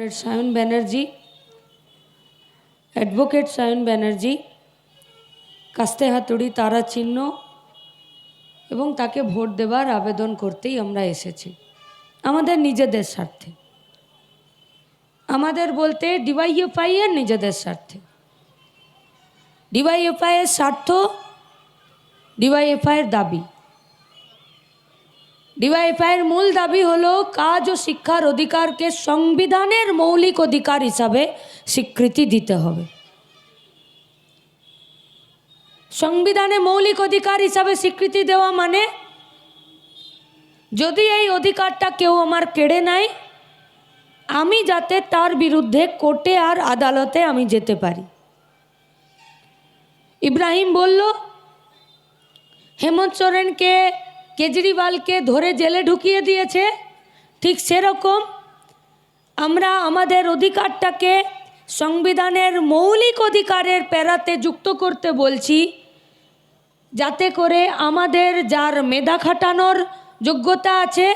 Comrade Sayan Banerjee advocate Sayan Banerjee কাস্তে হাতুড়ি তারা চিহ্ন এবং তাকে ভোট দেবার আবেদন করতেই আমরা এসেছি। আমাদের নিজেদের স্বার্থে। আমাদের বলতে ডিওয়াইএফআই এর নিজেদের স্বার্থে। ডিওয়াইএফআই এর স্বার্থ ডিওয়াইএফআই এর দাবি। ডিওয়াইএফআইয়ের মূল দাবি হলো, কাজ ও শিক্ষার অধিকারকে সংবিধানের মৌলিক অধিকার হিসাবে স্বীকৃতি দিতে হবে। সংবিধানে মৌলিক অধিকার হিসাবে স্বীকৃতি দেওয়া মানে যদি এই অধিকারটা কেউ আমার কেড়ে নেয়, আমি যাতে তার বিরুদ্ধে কোর্টে আর আদালতে আমি যেতে পারি। ইব্রাহিম বলল, হেমন্ত সোরেনকে কেজরিওয়ালকে ধরে জেলে ঢুকিয়ে দিয়েছে। ঠিক সেরকম আমরা আমাদের অধিকারটাকে সংবিধানের মৌলিক অধিকারের প্যারাতে যুক্ত করতে বলছি, যাতে করে আমাদের যার মেধা খাটানোর যোগ্যতা আছে,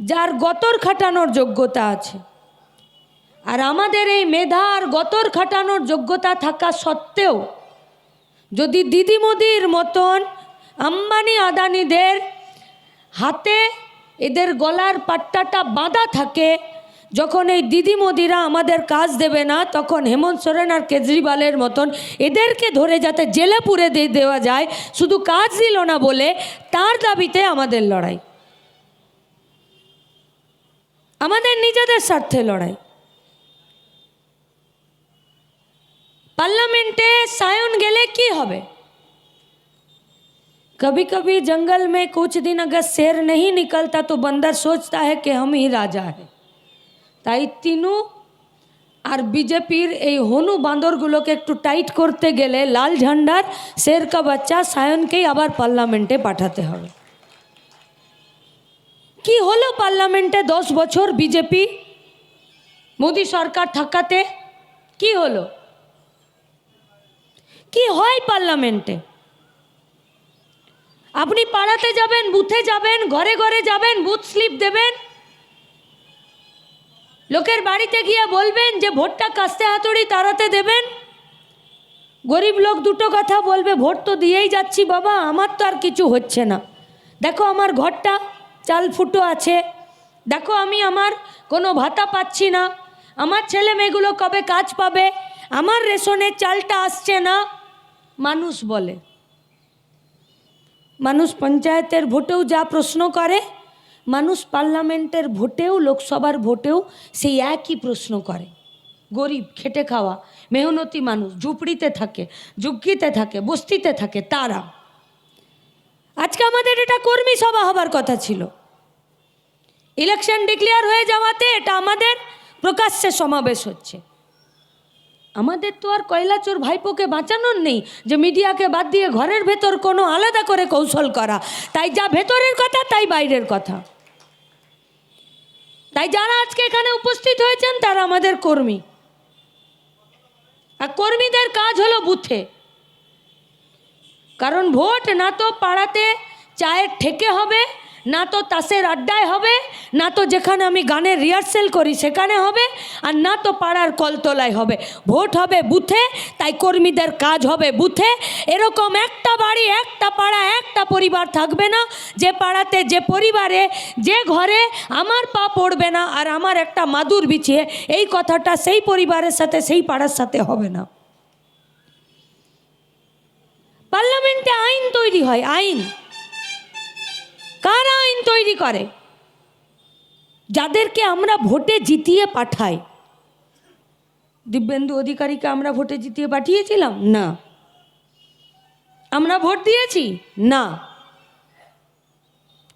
যার গতর খাটানোর যোগ্যতা আছে। আর আমাদের এই মেধা আর গতর খাটানোর যোগ্যতা থাকা সত্ত্বেও যদি দিদিমদির মতন আম্বানি আদানিদের হাতে এদের গলার পাট্টাটা বাঁধা থাকে, যখন এই দিদিমদিরা আমাদের কাজ দেবে না, তখন হেমন্ত সোরেন আর কেজরিওয়ালের মতন এদেরকে ধরে যাতে জেলে পুরে দিয়ে দেওয়া যায়, শুধু কাজ দিল না বলে তার দাবিতে আমাদের লড়াই। আমাদের নিজেদের স্বার্থে লড়াই। পার্লামেন্টে সায়ন গেলে কি হবে? कभी कभी जंगल में कुछ दिन अगर शेर नहीं निकलता तो बंदर सोचता है कि हम ही राजा है তাই তিনু আর বিজেপির এই হনু বান্দরগুলোকে একটু টাইট করতে গেলে লাল ঝান্ডার শের কা বাচ্চা সায়নকেই আবার পার্লামেন্টে পাঠাতে হবে কি হলো পার্লামেন্টে দশ বছর বিজেপি মোদি সরকার থাকাতে কি হলো কি হয় পার্লামেন্টে আপনি পাড়াতে যাবেন, বুথে যাবেন, ঘরে ঘরে যাবেন, বুথ স্লিপ দেবেন। লোকের বাড়িতে গিয়ে বলবেন যে, ভোটটা কাস্তে হাতুড়ি তাড়াতে দেবেন? গরিব লোক দুটো কথা বলবে, ভোট তো দিয়েই যাচ্ছি বাবা, আমার তো আর কিছু হচ্ছে না। দেখো আমার ঘরটা, চাল ফুটো আছে। দেখো আমি আমার কোনো ভাতা পাচ্ছি না। আমার ছেলে মেয়েগুলো কবে কাজ পাবে? আমার রেশনের চালটা আসছে না। মানুষ বলে। মানুষ পঞ্চায়েতের ভোটেও যা প্রশ্ন করে, মানুষ পার্লামেন্টের ভোটেও, লোকসভার ভোটেও সেই একই প্রশ্ন করে। গরিব, খেটে খাওয়া, মেহনতি মানুষ, ঝুপড়িতে থাকে, ঝুঁকিতে থাকে, বস্তিতে থাকে, তারা। আজকে আমাদের এটা কর্মী সভা হবার কথা ছিল। ইলেকশন ডিক্লেয়ার হয়ে যাওয়াতে এটা আমাদের প্রকাশ্যে সমাবেশ হচ্ছে। আমাদের তো আর কয়লাচোর ভাইপোকে বাঁচানোর নেই যে মিডিয়াকে বাদ দিয়ে ঘরের ভেতর কোনো আলাদা করে কৌশল করা। তাই যা ভেতরের কথা, তাই বাইরের কথা। তাই যারা আজকে এখানে উপস্থিত হয়েছেন, তারা আমাদের কর্মী। আর কর্মীদের কাজ হলো বুথে। কারণ ভোট না তো পাড়াতে চায়ের ঠেকে হবে না তো তাসের আড্ডায় হবে, না তো যেখানে আমি গানের রিহার্সেল করি সেখানে হবে, আর না তো পাড়ার কলতলায় হবে। ভোট হবে বুথে, তাই কর্মীদের কাজ হবে বুথে। এরকম একটা বাড়ি, একটা পাড়া, একটা পরিবার থাকবে না। যে পাড়াতে, যে পরিবারে, যে ঘরে আমার পা পড়বে না, আর আমার একটা মাদুর বিছিয়ে এই কথাটা সেই পরিবারের সাথে, সেই পাড়ার সাথে হবে না। পার্লামেন্টে আইন তৈরি হয়, আইন। কারা আইন তৈরি করে? যাদেরকে আমরা ভোটে জিতিয়ে পাঠাই। দিব্যেন্দু অধিকারীকে আমরা ভোটে জিতিয়ে পাঠিয়েছিলাম? না। আমরা ভোট দিয়েছি? না।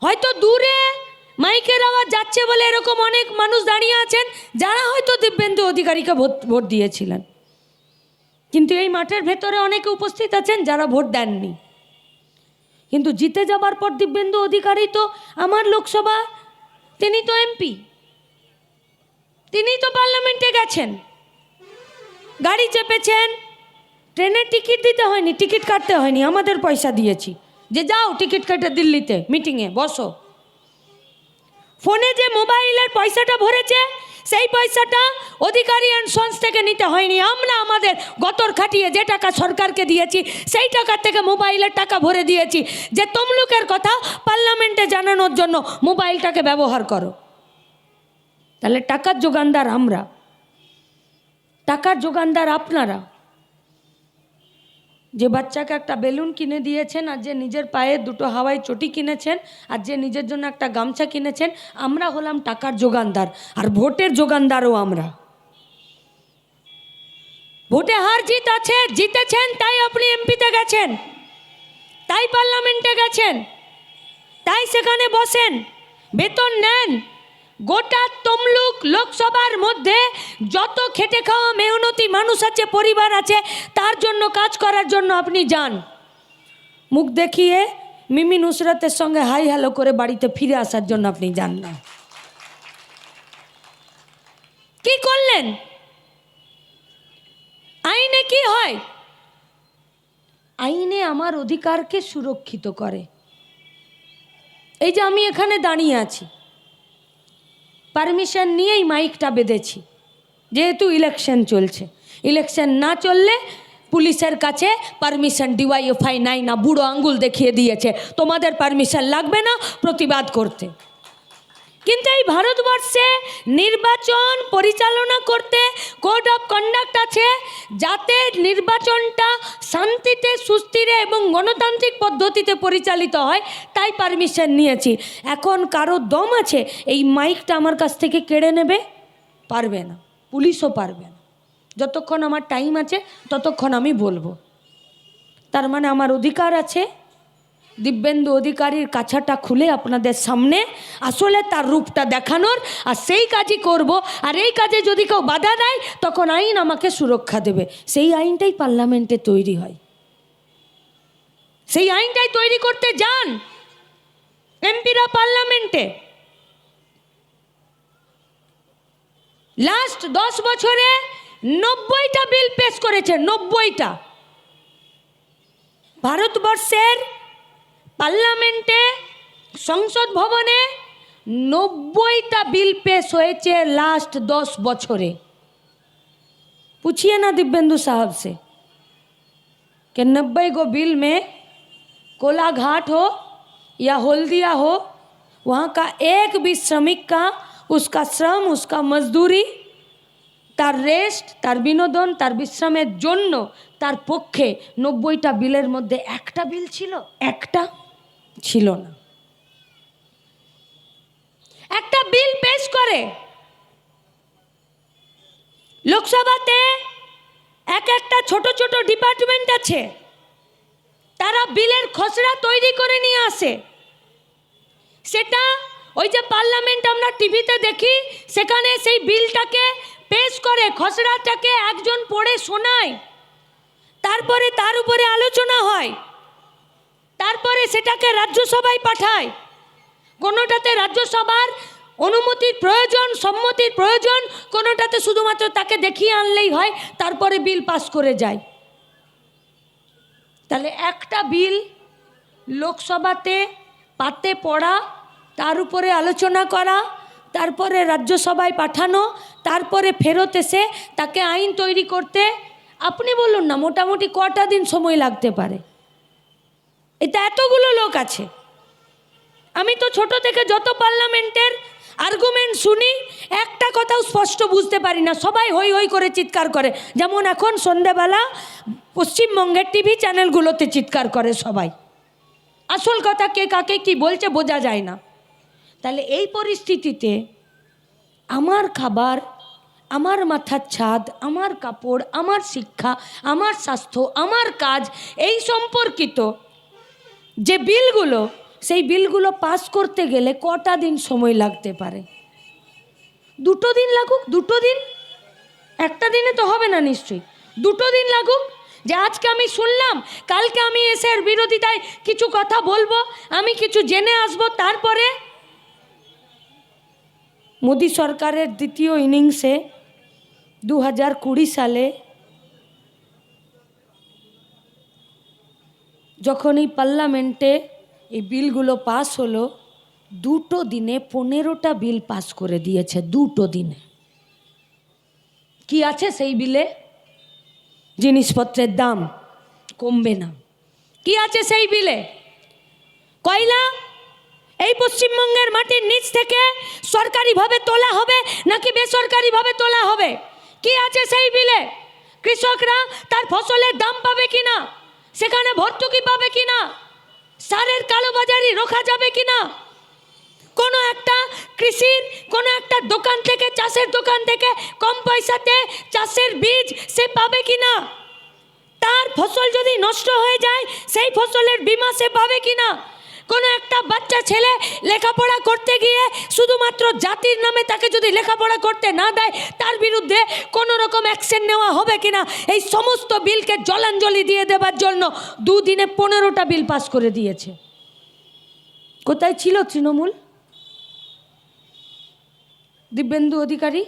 হয়তো দূরে মাইকের আওয়াজ যাচ্ছে বলে এরকম অনেক মানুষ দাঁড়িয়ে আছেন, যারা হয়তো দিব্যেন্দু অধিকারীকে ভোট ভোট দিয়েছিলেন। কিন্তু এই মাঠের ভেতরে অনেকে উপস্থিত আছেন যারা ভোট দেননি। কিন্তু জিতে যাবার পর দিব্যেন্দু অধিকারী তো আমার লোকসভা, তিনি তো এমপি। তিনি তো পার্লামেন্টে গেছেন। গাড়ি চেপেছেন। ট্রেনের টিকিট দিতে হয়নি, টিকিট কাটতে হয়নি, আমাদের পয়সা দিয়েছি। যে যাও, টিকিট কেটে দিল্লিতে মিটিংয়ে বসো। ফোনে যে মোবাইলের পয়সাটা ভরেছে সেই পয়সাটা অধিকারী অ্যান্ড সন্স থেকে নিতে হয়নি। আমরা আমাদের গতর খাটিয়ে যে টাকা সরকারকে দিয়েছি, সেই টাকার থেকে মোবাইলের টাকা ভরে দিয়েছি। যে তমলুকের কথা পার্লামেন্টে জানানোর জন্য মোবাইলটাকে ব্যবহার করো। তাহলে টাকার যোগানদার আমরা। টাকার যোগানদার আপনারা। যে বাচ্চাকে একটা বেলুন কিনে দিয়েছেন আর যে নিজের পায়ে দুটো হাওয়াই চটি কিনেছেন আর যে নিজের জন্য একটা গামছা কিনেছেন, আমরা হলাম টাকার যোগানদার আর ভোটের যোগানদারও আমরা। ভোটে হার জিত আছে জিতেছেন, তাই আপনি এমপিতে গেছেন, তাই পার্লামেন্টে গেছেন, তাই সেখানে বসেন, বেতন নেন গোটা তমলুক লোকসভার মধ্যে যত খেটে খাওয়া মেহনতি মানুষ আছে, পরিবার আছে, তার জন্য, কাজ করার জন্য আপনি যান। মুখ দেখিয়ে মিমি নুসরাতের সঙ্গে হাই হ্যালো করে বাড়িতে ফিরে আসার জন্য আপনি যান না। কি করলেন? আইনে কি হয়? আইনে আমার অধিকারকে সুরক্ষিত করে। এই যে আমি এখানে দাঁড়িয়ে আছি। পারমিশন নিয়েই মাইকটা বেঁধেছি। যেহেতু ইলেকশন চলছে। ইলেকশন না চললে পুলিশের কাছে পারমিশন ডিওয়াইএফআই নাই না, বুড়ো আঙ্গুল দেখিয়ে দিয়েছে। তোমাদের পারমিশন লাগবে না প্রতিবাদ করতে। কিন্তু এই ভারতবর্ষে নির্বাচন পরিচালনা করতে কোড অফ কন্ডাক্ট আছে, যাতে নির্বাচনটা শান্তিতে, সুস্থিরে এবং গণতান্ত্রিক পদ্ধতিতে পরিচালিত হয়, তাই পারমিশন নিয়েছি। এখন কারও দম আছে, এই মাইকটা আমার কাছ থেকে কেড়ে নেবে? পারবে না। পুলিশও পারবে না। যতক্ষণ আমার টাইম আছে, ততক্ষণ আমি বলব। তার মানে আমার অধিকার আছে দিব্যেন্দু অধিকারীর কাছাটা খুলে আপনাদের সামনে আসলে তার রূপটা দেখানোর, আর সেই কাজই করব। আর এই কাজে যদি কেউ বাধা দেয়, তখন আইন আমাকে সুরক্ষা দেবে। সেই আইনটাই পার্লামেন্টে তৈরি হয়। সেই আইনটাই তৈরি করতে যান এমপিরা পার্লামেন্টে। লাস্ট দশ বছরে নব্বইটা বিল পেশ করেছে, নব্বইটা। ভারতবর্ষের পার্লামেন্টে সংসদ ভবনে নব্বইটা বিল পেশ হয়েছে लास्ट दस बछरे पूछिए ना दिव्येंदु साहब से कि नब्बे गो बिल में कोलाघाट हो या हल्दिया हो वहाँ का एक भी श्रमिक का उसका श्रम उसका मजदूरी তার রেস্ট তার বিনোদন তার বিশ্রামের জন্য তার পক্ষে নব্বইটা বিলের মধ্যে একটা বিল ছিল একটা ছিল না। একটা বিল পেশ করে লোকসভাতে এক একটা ছোট ছোট ডিপার্টমেন্ট আছে, তারা বিলের খসড়া তৈরি করে নিয়ে আসে। সেটা ওই যে পার্লামেন্ট আমরা টিভিতে দেখি, সেখানে সেই বিলটাকে পেশ করে, খসড়াটাকে একজন পড়ে শোনায়। তারপরে তার উপরে আলোচনা হয়। তারপরে সেটাকে রাজ্যসভায় পাঠায়। কোনোটাতে রাজ্যসভার অনুমতির প্রয়োজন, সম্মতির প্রয়োজন, কোনোটাতে শুধুমাত্র তাকে দেখিয়ে আনলেই হয়, তারপরে বিল পাস করে যায়। তাহলে একটা বিল লোকসভাতে পাতে পড়া, তার উপরে আলোচনা করা, তারপরে রাজ্যসভায় পাঠানো, তারপরে ফেরত এসে তাকে আইন তৈরি করতে, আপনি বলুন না, মোটামুটি কটা দিন সময় লাগতে পারে? এটা এতগুলো লোক আছে। আমি তো ছোট থেকে যত পার্লামেন্টের আর্গুমেন্ট শুনি, একটা কথাও স্পষ্ট বুঝতে পারি না। সবাই হই হই করে চিৎকার করে। যেমন এখন সন্ধেবেলা পশ্চিমবঙ্গের টিভি চ্যানেলগুলোতে চিৎকার করে সবাই। আসল কথা কে কাকে কি বলছে বোঝা যায় না। তাহলে এই পরিস্থিতিতে আমার খাবার, আমার মাথার ছাদ, আমার কাপড়, আমার শিক্ষা, আমার স্বাস্থ্য, আমার কাজ, এই সম্পর্কিত যে বিলগুলো, সেই বিলগুলো পাস করতে গেলে কটা দিন সময় লাগতে পারে? দুটো দিন লাগুক, দুটো দিন? একটা দিনে তো হবে না নিশ্চয়ই। দুটো দিন লাগুক? যে আজকে আমি শুনলাম, কালকে আমি এসে এর বিরোধিতায় কিছু কথা বলব, আমি কিছু জেনে আসব, তারপরে? মোদী সরকারের দ্বিতীয় ইনিংসে দু হাজার কুড়ি সালে যখন এই পার্লামেন্টে এই বিলগুলো পাস হলো, দুটো দিনে পনেরোটা বিল পাস করে দিয়েছে, দুটো দিনে। কি আছে সেই বিলে? জিনিসপত্রের দাম কমবে না। কি আছে সেই বিলে? কয়লা? এই পশ্চিমবঙ্গের মাটির নিচ থেকে সরকারিভাবে তোলা হবে নাকি বেসরকারিভাবে তোলা হবে? কি আছে সেই বিলে? কৃষকরা তার ফসলের দাম পাবে কিনা? সেখানে ভর্তুকি পাবে কি না সারের কালোবাজারি রোখা যাবে কি না কোনো একটা কৃষির, কোনো একটা দোকান থেকে, চাষের দোকান থেকে কম পয়সাতে চাষের বীজ সে পাবে কি না তার ফসল যদি নষ্ট হয়ে যায়, সেই ফসলের বিমা সে পাবে কিনা? কোনো একটা বাচ্চা ছেলে লেখাপড়া করতে গিয়ে শুধুমাত্র জাতির নামে তাকে যদি লেখাপড়া করতে না দেয়, তার বিরুদ্ধে কোনো রকম অ্যাকশন নেওয়া হবে কিনা? এই সমস্ত বিলকে জলাঞ্জলি দিয়ে দেবার জন্য দুদিনে পনেরোটা বিল পাস করে দিয়েছে। কোথায় ছিল তৃণমূল? দিব্যেন্দু অধিকারী?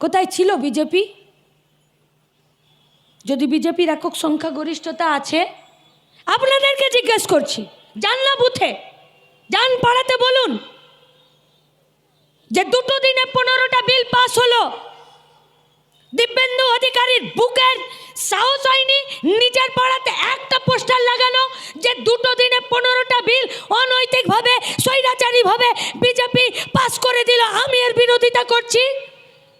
কোথায় ছিল বিজেপি? যদি বিজেপির একক সংখ্যাগরিষ্ঠতা আছে আপনাদেরকে জিজ্ঞেস করছি, যান না বুথে, যান পাড়াতে বলুন যে দুটো দিনে পনেরোটা বিল পাস হলো। দিব্যেন্দু অধিকারীর বুকের সাহস হয়নি, নিজের পাড়াতে একটা পোস্টার লাগানো যে দুটো দিনে পনেরোটা বিল অনৈতিকভাবে, স্বৈরাচারীভাবে বিজেপি পাস করে দিল। আমি এর বিরোধিতা করছি।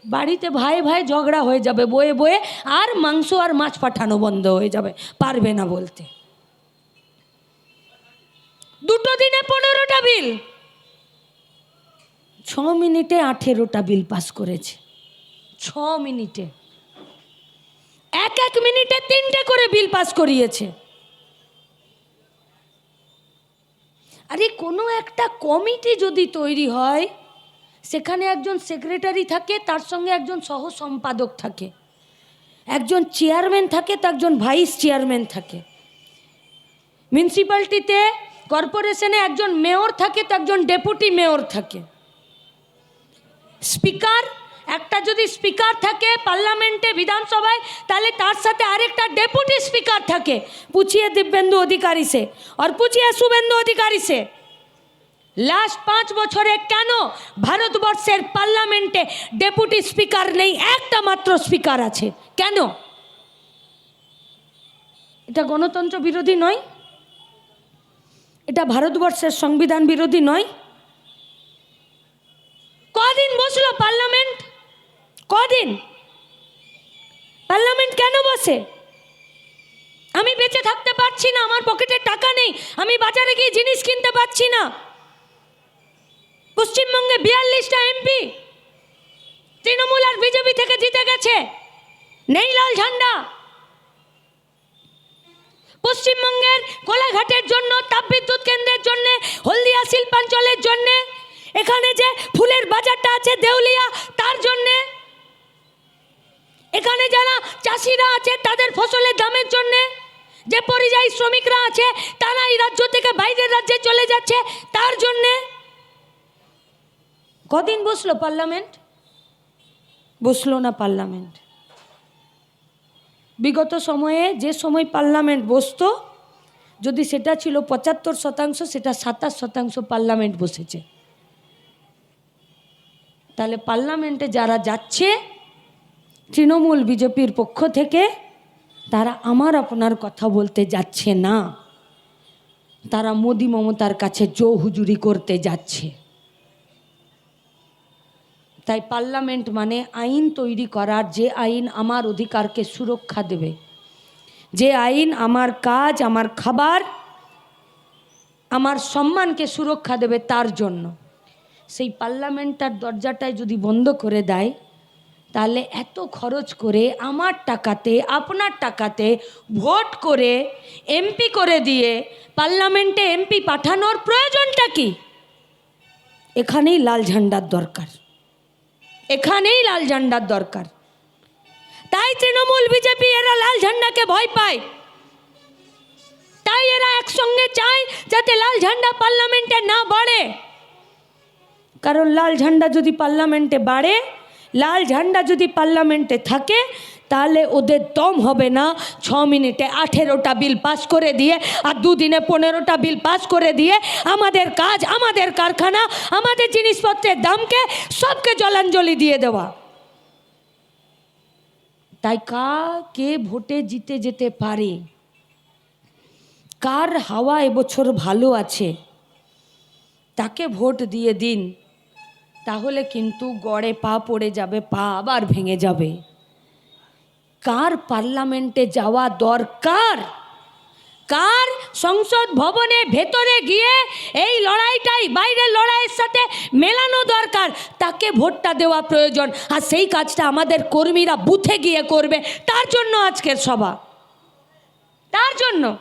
বাড়িতে ভাই ভাই ঝগড়া হয়ে যাবে, বয়ে বয়ে আর মাংস আর মাছ পাঠানো বন্ধ হয়ে যাবে, পারবে না বলতে। দুটো দিনে পনেরোটা বিল। ছ মিনিটে আঠেরোটা বিল পাস করেছে। ছ মিনিটে। এক এক মিনিটে তিনটে করে বিল পাস করিয়েছে। আরে কোনো একটা কমিটি যদি তৈরি হয়, সেখানে একজন সেক্রেটারি থাকে, তার সঙ্গে একজন সহ সম্পাদক থাকে। একজন চেয়ারম্যান থাকে, তো একজন ভাইস চেয়ারম্যান থাকে। মিউনিসিপ্যালিটিতে কর্পোরেশনে একজন মেয়র থাকে, তো একজন ডেপুটি মেয়র থাকে। স্পিকার, একটা যদি স্পিকার থাকে পার্লামেন্টে, বিধানসভায়, তাহলে তার সাথে আরেকটা ডেপুটি স্পিকার থাকে। পুছিয়ে দিব্যেন্দু অধিকারী সে আর পুছিয়ে শুভেন্দু অধিকারী সে। লাস্ট পাঁচ বছরে কেন ভারতবর্ষের পার্লামেন্টে ডেপুটি স্পিকার নেই? একটা মাত্র স্পিকার আছে। কেন? এটা গণতন্ত্র বিরোধী নয়। এটা ভারতবর্ষের সংবিধান বিরোধী নয়। কদিন বসল পার্লামেন্ট? কদিন? পার্লামেন্ট কেন বসে? আমি বেঁচে থাকতে পারছি না, আমার পকেটে টাকা নেই, আমি বাজারে গিয়ে জিনিস কিনতে পারছি না। পশ্চিমবঙ্গে বিয়াল্লিশটা এমপি, তৃণমূল আর বিজেপি থেকে জিতে গেছে। নেই লাল ঝান্ডা। পশ্চিমবঙ্গের কোলাঘাটের জন্য, তাপবিদ্যুৎ কেন্দ্রের জন্য, হলদিয়া শিল্পাঞ্চলের জন্য, এখানে যে ফুলের বাজারটা আছে দেউলিয়া, তার জন্যে। এখানে যারা চাষিরা আছে, তাদের ফসলের দামের জন্যে। যে পরিযায়ী শ্রমিকরা আছে, তারা এই রাজ্য থেকে বাইরের রাজ্যে চলে যাচ্ছে, তার জন্যে। কদিন বসল পার্লামেন্ট? বসল না পার্লামেন্ট। বিগত সময়ে যে সময় পার্লামেন্ট বসতো, যদি সেটা ছিল পঁচাত্তর শতাংশ, সেটা সাতাশ শতাংশ পার্লামেন্ট বসেছে। তাহলে পার্লামেন্টে যারা যাচ্ছে, তৃণমূল বিজেপির পক্ষ থেকে, তারা আমার আপনার কথা বলতে যাচ্ছে না। তারা মোদি মমতার কাছে জো হুজুরি করতে যাচ্ছে। তাই পার্লামেন্ট মানে আইন তৈরি করার যে আইন আমার অধিকারকে সুরক্ষা দেবে। যে আইন আমার কাজ, আমার খাবার, আমার সম্মানকে সুরক্ষা দেবে তার জন্য। সেই পার্লামেন্টার দরজাটায় যদি বন্ধ করে দেয়, তাহলে এত খরচ করে, আমার টাকাতে, আপনার টাকাতে ভোট করে, এমপি করে দিয়ে পার্লামেন্টে এমপি পাঠানোর প্রয়োজনটা কি? এখানেই লাল ঝান্ডার দরকার। এখানেই লাল ঝান্ডার দরকার। তাই তৃণমূল বিজেপি এরা লাল ঝান্ডাকে ভয় পায়। তাই এরা একসঙ্গে চায় যাতে লাল ঝান্ডা পার্লামেন্টে না বাড়ে। কারণ লাল ঝান্ডা যদি পার্লামেন্টে বাড়ে লাল ঝান্ডা যদি পার্লামেন্টে থাকে, তাহলে ওদের দম হবে না। ছ মিনিটে আঠেরোটা বিল পাস করে দিয়ে আর দুদিনে পনেরোটা বিল পাস করে দিয়ে আমাদের কাজ, আমাদের কারখানা, আমাদের জিনিসপত্রের দামকে সবকে জলাঞ্জলি দিয়ে দেওয়া। তাই কা কে ভোটে জিতে যেতে পারে? কার হাওয়া এবছর ভালো আছে? তাকে ভোট দিয়ে দিন। তাহলে কিন্তু গড়ে পা পড়ে যাবে, পা আবার ভেঙে যাবে। কার পার্লামেন্টে যাওয়া দরকার? কার সংসদ ভবনে ভেতরে গিয়ে এই লড়াইটাই, বাইরের লড়াইয়ের সাথে মেলানো দরকার? তাকে ভোটটা দেওয়া প্রয়োজন। আর সেই কাজটা আমাদের কর্মীরা বুথে গিয়ে করবে। তার জন্য আজকের সভা। তার জন্য।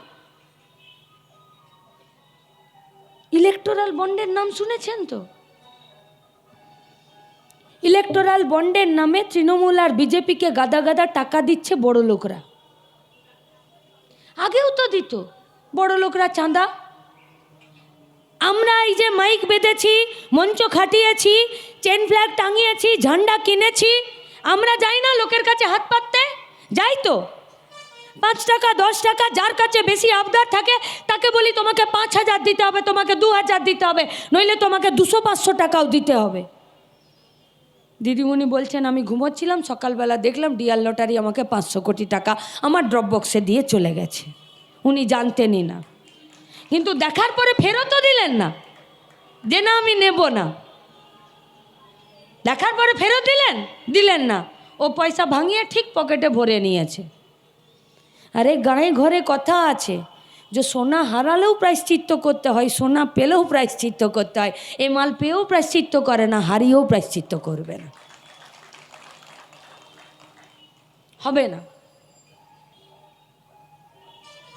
ইলেকটোরাল বন্ডের নাম শুনেছেন তো? ইলেকটোরাল বন্ডের নামে তৃণমূল আর বিজেপিকে গাদা গাদা টাকা দিচ্ছে বড় লোকরা। আগেও তো দিত, বড় লোকরা চাঁদা। আমরা এই যে মাইক বেঁধেছি, মঞ্চ খাটিয়েছি, চেন ফ্ল্যাগ টাঙিয়েছি, ঝান্ডা কিনেছি, আমরা যাই না লোকের কাছে হাত পাততে? যাই তো। পাঁচ টাকা, দশ টাকা, যার কাছে বেশি আবদার থাকে, তাকে বলি তোমাকে পাঁচ হাজার দিতে হবে, তোমাকে দু হাজার দিতে হবে, নইলে তোমাকে দুশো, পাঁচশো টাকাও দিতে হবে। দিদিমণি বলছেন, আমি ঘুমোচ্ছিলাম, সকালবেলা দেখলাম ডিয়ার লটারি আমাকে পাঁচশো কোটি টাকা আমার ড্রপ বক্সে দিয়ে চলে গেছে। উনি জানতেনই না। কিন্তু দেখার পরে ফেরতও দিলেন না। যে না, আমি নেব না। দেখার পরে ফেরত দিলেন? দিলেন না। ও পয়সা ভাঙিয়ে ঠিক পকেটে ভরে নিয়েছে। আরে গায়ে ঘরে কথা আছে। যে সোনা হারালেও প্রায়শ্চিত্ত করতে হয়, সোনা পেলেও প্রায়শ্চিত্ত করতে হয়। এ মাল পেয়েও প্রায়শ্চিত্ত করে না, হারিয়েও প্রায়শ্চিত্ত করবে না। হবে না।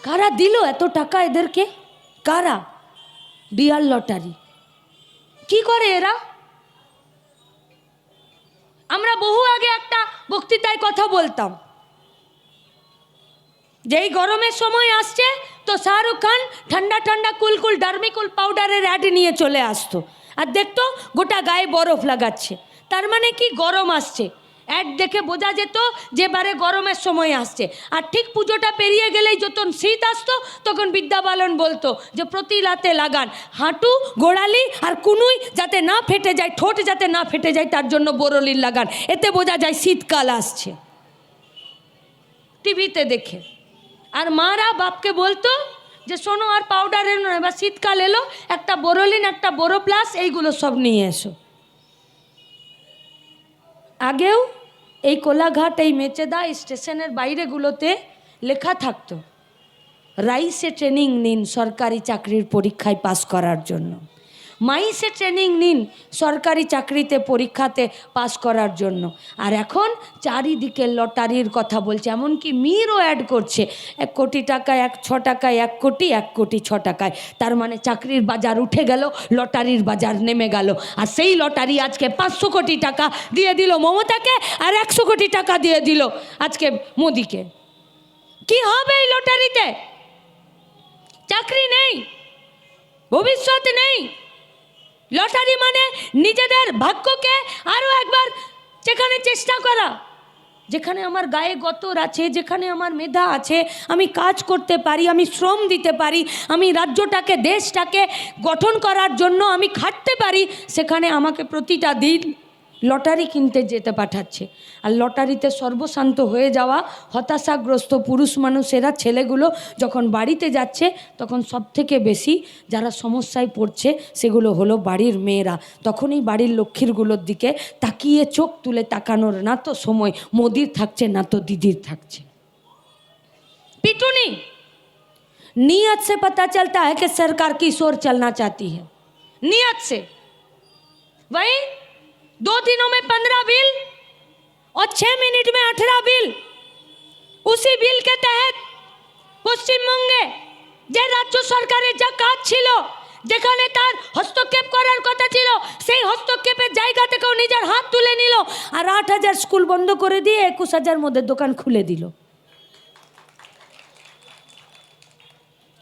কারা দিল এত টাকা এদেরকে? কারা? Dear lottery. কি করে এরা? আমরা বহু আগে একটা বক্তৃতায় কথা বলতাম। যেই গরমের সময় আসছে তো শাহরুখ খান ঠান্ডা ঠান্ডা কুলকুল ডার্মিকুল পাউডারের অ্যাড নিয়ে চলে আসতো। আর দেখতো গোটা গায়ে বরফ লাগাচ্ছে। তার মানে কি গরম আসছে। অ্যাড দেখে বোঝা যেত যে বারে গরমের সময় আসছে। আর ঠিক পুজোটা পেরিয়ে গেলেই যখন শীত আসতো, তখন বিদ্যা বালন বলতো যে প্রতি রাতে লাগান। হাঁটু, গোড়ালি আর কুনুই যাতে না ফেটে যায়, ঠোঁট যাতে না ফেটে যায়, তার জন্য বোরলির লাগান। এতে বোঝা যায় শীতকাল আসছে। টিভিতে দেখে। আর মারা বাপকে বলতো যে শোনো আর পাউডার এনো না, এবার শীতকাল এলো একটা বোরোলিন একটা বোরো প্লাস এইগুলো সব নিয়ে এসো। আগেও এই কোলাঘাট এই মেচেদা স্টেশনের বাইরেগুলোতে লেখা থাকতো রাইসে ট্রেনিং নিন সরকারি চাকরির পরীক্ষায় পাস করার জন্য। মাইসে ট্রেনিং নিন সরকারি চাকরিতে, পরীক্ষাতে পাস করার জন্য। আর এখন চারিদিকে লটারির কথা বলছে, এমনকি মিরও অ্যাড করছে। এক কোটি টাকায় এক, ছ টাকায় এক কোটি এক কোটি ছ টাকায়। তার মানে চাকরির বাজার উঠে গেল, লটারির বাজার নেমে গেল। আর সেই লটারি আজকে পাঁচশো কোটি টাকা দিয়ে দিল মমতাকে, আর একশো কোটি টাকা দিয়ে দিল আজকে মোদিকে। কি হবে এই লটারিতে? চাকরি নেই, ভবিষ্যৎ নেই। লটারি মানে নিজেদের ভাগ্যকে আরও একবার যেখানে চেষ্টা করা। যেখানে আমার গায়ে গতর আছে, যেখানে আমার মেধা আছে, আমি কাজ করতে পারি, আমি শ্রম দিতে পারি, আমি রাজ্যটাকে, দেশটাকে গঠন করার জন্য আমি খাটতে পারি, সেখানে আমাকে প্রতিটা দিন লটারি কিনতে যেতে পাঠাচ্ছে আর লটারিতে সর্বশান্ত হয়ে যাওয়া হতাশাগ্রস্ত পুরুষ মানুষেরা ছেলেগুলো যখন বাড়িতে যাচ্ছে তখন সব থেকে বেশি যারা সমস্যায় পড়ছে সেগুলো হলো বাড়ির মেয়েরা তখনই বাড়ির লক্ষ্মীরগুলোর দিকে তাকিয়ে চোখ তুলে তাকানোর না তো সময় মোদির থাকছে না তো দিদির থাকছে पिटूनी नियत से पता चलता है कि सरकार किस ओर चलना चाहती है नियत से वही दो दिनों में पंद्रह बिल और छह मिनट में अठारह बिल उसी बिल के तहत পশ্চিমবঙ্গে যে রাজ্য সরকারের যা কাজ ছিল যেখানে তার হস্তক্ষেপ করার কথা ছিল সেই হস্তক্ষেপের জায়গা থেকেও নিজের হাত তুলে নিল আর আট হাজার স্কুল বন্ধ করে দিয়ে একুশ হাজার মধ্যে দোকান খুলে দিল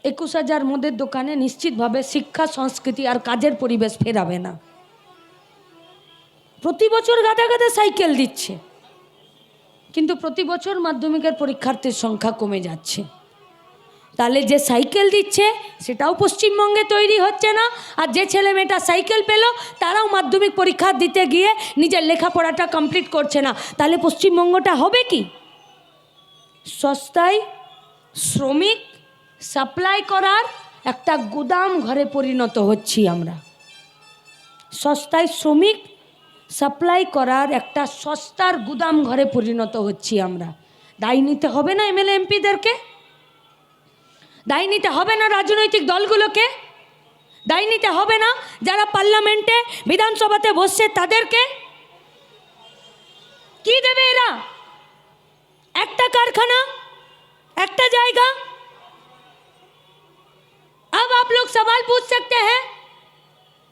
একুশ হাজার মদের দোকানে নিশ্চিতভাবে শিক্ষা সংস্কৃতি আর কাজের পরিবেশ ফেরাবে না প্রতি বছর গাদা গাদা সাইকেল দিচ্ছে। কিন্তু প্রতি বছর মাধ্যমিকের পরীক্ষার্থীর সংখ্যা কমে যাচ্ছে। তাহলে যে সাইকেল দিচ্ছে, সেটাও পশ্চিমবঙ্গে তৈরি হচ্ছে না। আর যে ছেলে মেয়েটা সাইকেল পেল, তারাও মাধ্যমিক পরীক্ষা দিতে গিয়ে নিজের লেখাপড়াটা কমপ্লিট করছে না। তাহলে পশ্চিমবঙ্গটা হবে কি? সস্তায় শ্রমিক সাপ্লাই করার একটা গুদাম ঘরে পরিণত হচ্ছি আমরা। সস্তায় শ্রমিক সাপ্লাই করার একটা সস্তার গুদাম ঘরে পরিণত হচ্ছি আমরা দায় নিতে হবে না এমএলএ এমপিদেরকে দায় নিতে হবে না রাজনৈতিক দলগুলোকে দায় নিতে হবে না যারা পার্লামেন্টে বিধানসভাতে বসছে তাদেরকে কি দেবে এরা একটা কারখানা একটা জায়গা अब आप लोग सवाल पूछ सकते हैं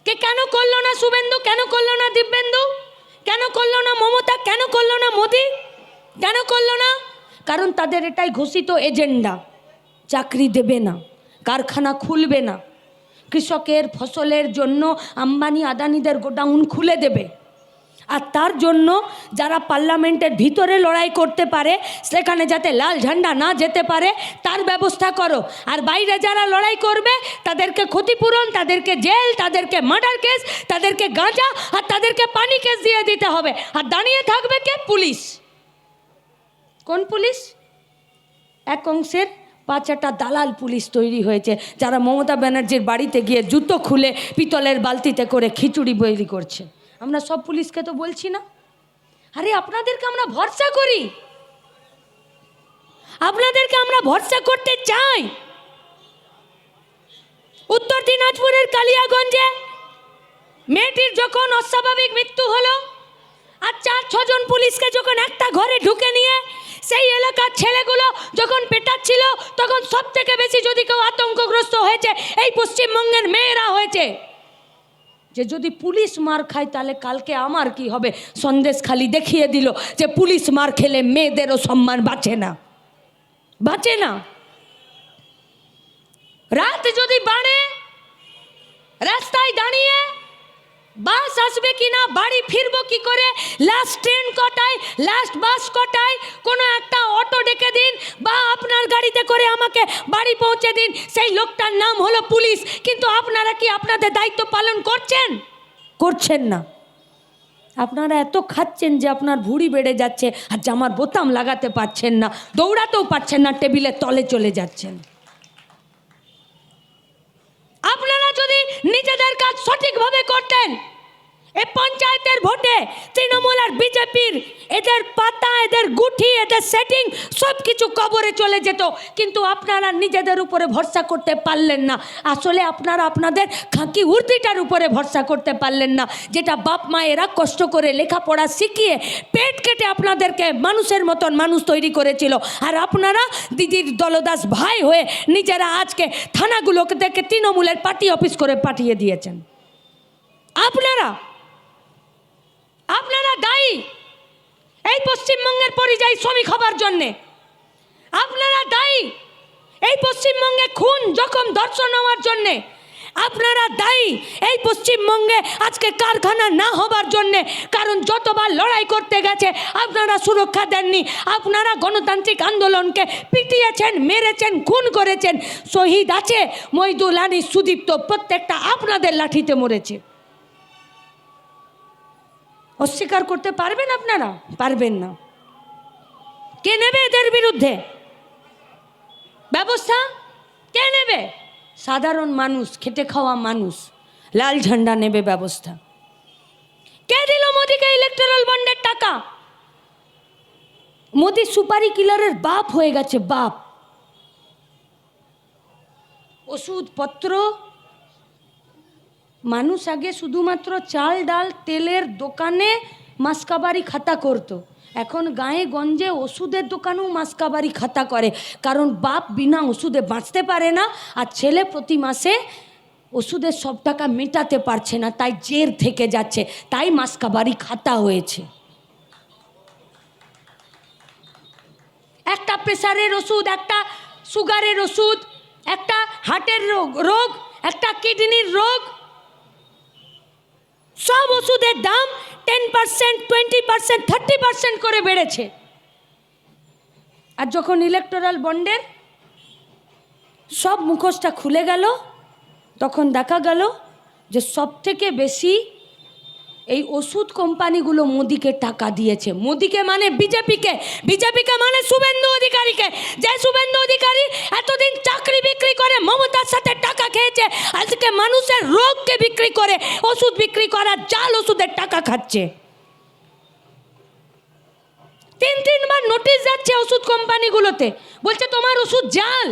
कि কেন করল না শুভেন্দু? কেন করল না দিব্যেন্দু? কেন করল না মমতা? কেন করল না মোদি? কেন করল না? কারণ তাদের এটাই ঘোষিত এজেন্ডা। চাকরি দেবে না, কারখানা খুলবে না। কৃষকের ফসলের জন্য আম্বানি আদানিদের গোডাউন খুলে দেবে। আর তার জন্য যারা পার্লামেন্টের ভিতরে লড়াই করতে পারে, সেখানে যাতে লাল ঝান্ডা না যেতে পারে, তার ব্যবস্থা করো। আর বাইরে যারা লড়াই করবে, তাদেরকে ক্ষতিপূরণ, তাদেরকে জেল, তাদেরকে মার্ডার কেস, তাদেরকে গাঁজা, আর তাদেরকে পানি কেস দিয়ে দিতে হবে। আর দাঁড়িয়ে থাকবে কে? পুলিশ। কোন পুলিশ? এক অংশের পাঁচাটা দালাল পুলিশ তৈরি হয়েছে, যারা মমতা ব্যানার্জির বাড়িতে গিয়ে জুতো খুলে পিতলের বালতিতে করে খিচুড়ি বৈরি করছে। আমরা সব পুলিশকে তো বলছি না। আরে, আপনাদেরকে আমরা ভরসা করি। আপনাদেরকে আমরা ভরসা করতে চাই। উত্তর দিনাজপুরের কালিয়াগঞ্জে মেয়েটির যখন অস্বাভাবিক মৃত্যু হলো, আর চার ছজন পুলিশকে যখন একটা ঘরে ঢুকে নিয়ে, সেই এলাকার ছেলেগুলো যখন পেটাচ্ছিল, তখন সব থেকে বেশি যদি কেউ আতঙ্কগ্রস্ত হয়েছে, এই পশ্চিমবঙ্গের মেয়েরা হয়েছে। যে যদি পুলিশ মার খায়, তাহলে কালকে আমার কি হবে? সন্দেশ খালি দেখিয়ে দিল যে পুলিশ মার খেলে মেয়েদেরও সম্মান বাঁচে না। বাঁচে না। রাত যদি বাড়ে, রাস্তায় দাঁড়িয়ে বাস আসবে কি না বাড়ি ফিরবো কি করে? লাস্ট ট্রেন কটায় লাস্ট বাস কটায়? কোনো একটা অটো ডেকে দিন বা আপনার গাড়িতে করে আমাকে বাড়ি পৌঁছে দিন। সেই লোকটার নাম হলো পুলিশ। কিন্তু আপনারা কি আপনাদের দায়িত্ব পালন করছেন? করছেন না। আপনারা এত খাচ্ছেন যে আপনার ভুঁড়ি বেড়ে যাচ্ছে আর জামার বোতাম লাগাতে পারছেন না, দৌড়াতেও পারছেন না, টেবিলের তলে চলে যাচ্ছেন। আপনারা যদি নিজেদের কাজ সঠিকভাবে করতেন এ পঞ্চায়েতের ভোটে তৃণমূল আর বিজেপির এদের পাতা, এদের গুঠি, এদের সেটিং সব কিছু কবরে চলে যেত। কিন্তু আপনারা নিজেদের উপরে ভরসা করতে পারলেন না। আসলে আপনারা আপনাদের খাঁকি উর্দিটার উপরে ভরসা করতে পারলেন না। যেটা বাপ মায়েরা কষ্ট করে লেখাপড়া শিখিয়ে পেট কেটে আপনাদেরকে মানুষের মতন মানুষ তৈরি করেছিল। আর আপনারা দিদির দলদাস ভাই হয়ে নিজেরা আজকে থানাগুলোকে দেখে তৃণমূলের পার্টি অফিস করে পাঠিয়ে দিয়েছেন। আপনারা আপনারা দায়ী। এই পশ্চিমবঙ্গের পরিযায়ী শ্রমিক হবার জন্যে। আপনারা দায়ী। এই পশ্চিমবঙ্গে খুন, জখম, ধর্ষণ হওয়ার জন্যে। আপনারা দায়ী। এই পশ্চিমবঙ্গে আজকে কারখানা না হবার জন্যে। কারণ যতবার লড়াই করতে গেছে, আপনারা সুরক্ষা দেননি। আপনারা গণতান্ত্রিক আন্দোলনকে পিটিয়েছেন, মেরেছেন, খুন করেছেন। শহীদ আছে মইদুল আনী সুদীপ্ত প্রত্যেকটা আপনাদের লাঠিতে মরেছে। অস্বীকার করতে পারবেন আপনারা? পারবেন না। কে নেবে এদের বিরুদ্ধে? ব্যবস্থা? কে নেবে? সাধারণ মানুষ, খেটে খাওয়া মানুষ, লাল ঝান্ডা নেবে ব্যবস্থা। কে দিল মোদিকে ইলেকট্রাল বন্ডের টাকা? মোদি সুপারি কিলারের বাপ হয়ে গেছে বাপ। ওষুধপত্র মানুষ আগে শুধুমাত্র চাল, ডাল, তেলের দোকানে মাসকাবারি খাতা করতো। এখন গায়ে গঞ্জে ওষুধের দোকানেও মাসকাবারি খাতা করে। কারণ বাপ বিনা ওষুধে বাঁচতে পারে না আর ছেলে প্রতি মাসে ওষুধের সব টাকা মেটাতে পারছে না, তাই জের থেকে যাচ্ছে। তাই মাসকাবারি খাতা হয়েছে। একটা প্রেসারের ওষুধ, একটা সুগারের ওষুধ, একটা হার্টের রোগ রোগ, একটা কিডনির রোগ সব ওষুধের দাম ten percent twenty percent thirty percent করে বেড়েছে। আর যখন ইলেকট্রাল বন্ডের সব মুখোশটা খুলে গেল, তখন দেখা গেল যে সব থেকে বেশি এই ওষুধ কোম্পানিগুলো মোদিকে টাকা দিয়েছে। মোদিকে মানে বিজেপিকে। বিজেপিকে মানে শুভেন্দু অধিকারীকে। যে শুভেন্দু অধিকারী এতদিন চাকরি বিক্রি করে মমতার সাথে টাকা খেয়েছে, আজকে মানুষের রোগকে বিক্রি করে ওষুধ বিক্রি করার জাল ওষুধের টাকা খাচ্ছে। তিন, তিনবার নোটিশ যাচ্ছে ওষুধ কোম্পানিগুলোতে, বলছে তোমার ওষুধ জাল।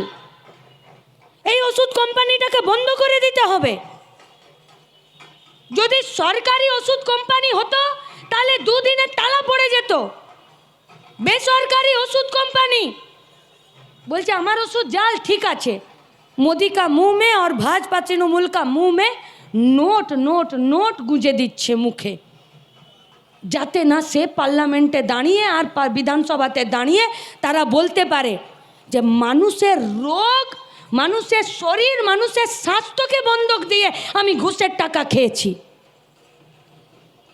এই ওষুধ কোম্পানিটাকে বন্ধ করে দিতে হবে। যদি সরকারি ওষুধ কোম্পানি হতো, তাহলে দুদিনে তালা পড়ে যেত। বেসরকারি ওষুধ কোম্পানি। বলছে, আমার ওষুধ জাল ঠিক আছে। মোদি কা মুহ মে আর ভাজপা তৃণমূল কা মুহ মে নোট নোট নোট গুঁজে দিচ্ছে মুখে। যাতে না সে পার্লামেন্টে দাঁড়িয়ে আর বিধানসভাতে দাঁড়িয়ে তারা বলতে পারে যে, মানুষের রোগ মানুষের শরীর, মানুষের স্বাস্থ্যকে বন্ধক দিয়ে আমি ঘুষের টাকা খেয়েছি।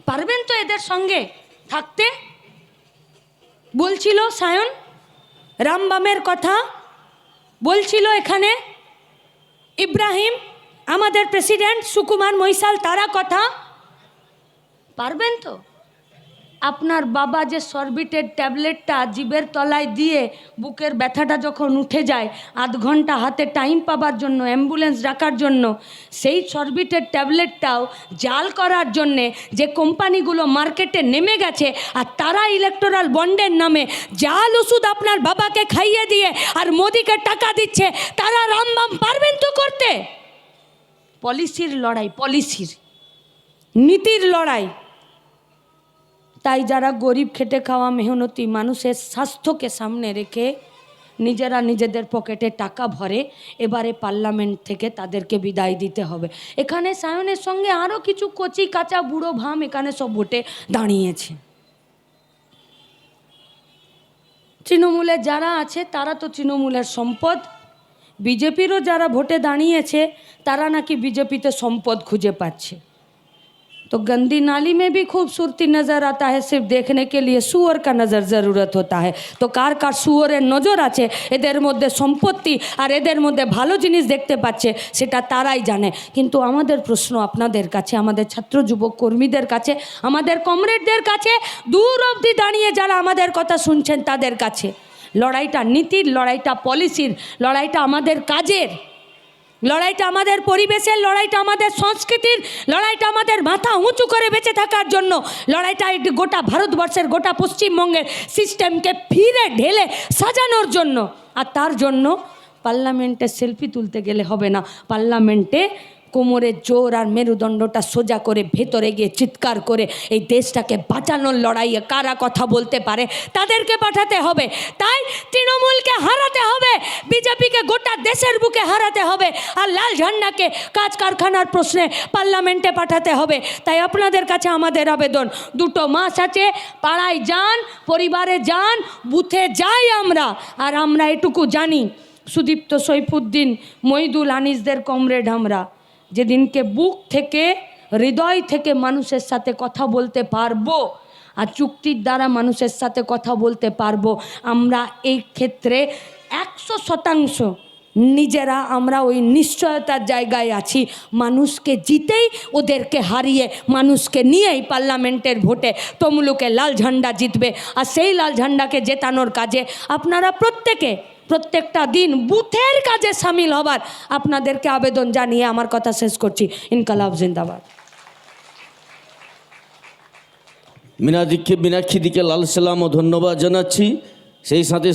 পারবেন তো এদের সঙ্গে থাকতে? বলছিল সায়ন, রামবামের কথা বলছিল এখানে। ইব্রাহিম, আমাদের প্রেসিডেন্ট সুকুমার মৈশাল তারা কথা। পারবেন তো? আপনার বাবা যে সরবিটের ট্যাবলেটটা জিবের তলায় দিয়ে বুকের ব্যথাটা যখন উঠে যায়, আধ ঘণ্টা হাতে টাইম পাবার জন্য, অ্যাম্বুলেন্স ডাকার জন্য, সেই সরবিটের ট্যাবলেটটাও জাল করার জন্যে যে কোম্পানিগুলো মার্কেটে নেমে গেছে আর তারা ইলেকটোরাল বন্ডের নামে জাল ওষুধ আপনার বাবাকে খাইয়ে দিয়ে আর মোদিকে টাকা দিচ্ছে, তারা রামবাম পারবেন তো করতে? পলিসির লড়াই, পলিসির। নীতির লড়াই। তাই যারা গরিব খেটে খাওয়া মেহনতি মানুষের স্বাস্থ্যকে সামনে রেখে নিজেরা নিজেদের পকেটে টাকা ভরে এবারে পার্লামেন্ট থেকে তাদেরকে বিদায় দিতে হবে। এখানে সায়নের সঙ্গে আরও কিছু কচি কাঁচা বুড়ো ভাম এখানে সব ভোটে দাঁড়িয়েছে। তৃণমূলে যারা আছে, তারা তো তৃণমূলের সম্পদ। বিজেপিরও যারা ভোটে দাঁড়িয়েছে, তারা নাকি বিজেপিতে সম্পদ খুঁজে পাচ্ছে। तो गंदी नाली में भी खूबसूरती नज़र आता है सिर्फ देखने के लिए सुअर का नज़र ज़रूरत होता है তো কার কার সুয়রের নজর আছে এদের মধ্যে সম্পত্তি আর এদের মধ্যে ভালো জিনিস দেখতে পাচ্ছে সেটা তারাই জানে কিন্তু আমাদের প্রশ্ন আপনাদের কাছে আমাদের ছাত্র যুবক কর্মীদের কাছে আমাদের কমরেডদের কাছে দূর অবধি দাঁড়িয়ে যারা আমাদের কথা শুনছেন তাদের কাছে লড়াইটা নীতির লড়াইটা পলিসির লড়াইটা আমাদের কাজের লড়াইটা আমাদের পরিবেশের, লড়াইটা আমাদের সংস্কৃতির, লড়াইটা আমাদের মাথা উঁচু করে বেঁচে থাকার জন্য লড়াইটা গোটা ভারতবর্ষের, গোটা পশ্চিমবঙ্গের সিস্টেমকে ফিরে ঢেলে সাজানোর জন্য। আর তার জন্য পার্লামেন্টে সেলফি তুলতে গেলে হবে না। পার্লামেন্টে কোমরের জোর আর মেরুদণ্ডটা সোজা করে ভেতরে গিয়ে চিৎকার করে এই দেশটাকে বাঁচানোর লড়াইয়ে কারা কথা বলতে পারে তাদেরকে পাঠাতে হবে। তাই তৃণমূলকে হারাতে হবে, বিজেপিকে গোটা দেশের বুকে হারাতে হবে আর লাল ঝান্ডাকে কাজ কারখানার প্রশ্নে পার্লামেন্টে পাঠাতে হবে। তাই আপনাদের কাছে আমাদের আবেদন, দুটো মাস আছে, পাড়ায় যান, পরিবারে যান, বুথে যাই আমরা। আর আমরা এটুকু জানি, সুদীপ্ত সৈফুদ্দিন, মইদুল আনিসদের কমরেড আমরা। যেদিনকে বুক থেকে, হৃদয় থেকে মানুষের সাথে কথা বলতে পারব আর চুক্তির দ্বারা মানুষের সাথে কথা বলতে পারব, আমরা এই ক্ষেত্রে একশো শতাংশ নিজেরা আমরা ওই নিশ্চয়তার জায়গায় আছি। মানুষকে জিতেই ওদেরকে হারিয়ে, মানুষকে নিয়েই পার্লামেন্টের ভোটে তমলুকে লাল ঝান্ডা জিতবে। আর সেই লাল ঝান্ডাকে জেতানোর কাজে আপনারা প্রত্যেকে প্রত্যেকটা দিন বুথের কাজে সামিল হবার আপনাদেরকে আবেদন জানিয়ে আমার কথা শেষ করছি। ইনকালাব জিন্দাবাদ। মীনাদিকে মীনাক্ষীদিকে লাল সালাম ও ধন্যবাদ জানাচ্ছি। সেই সাথে সাথে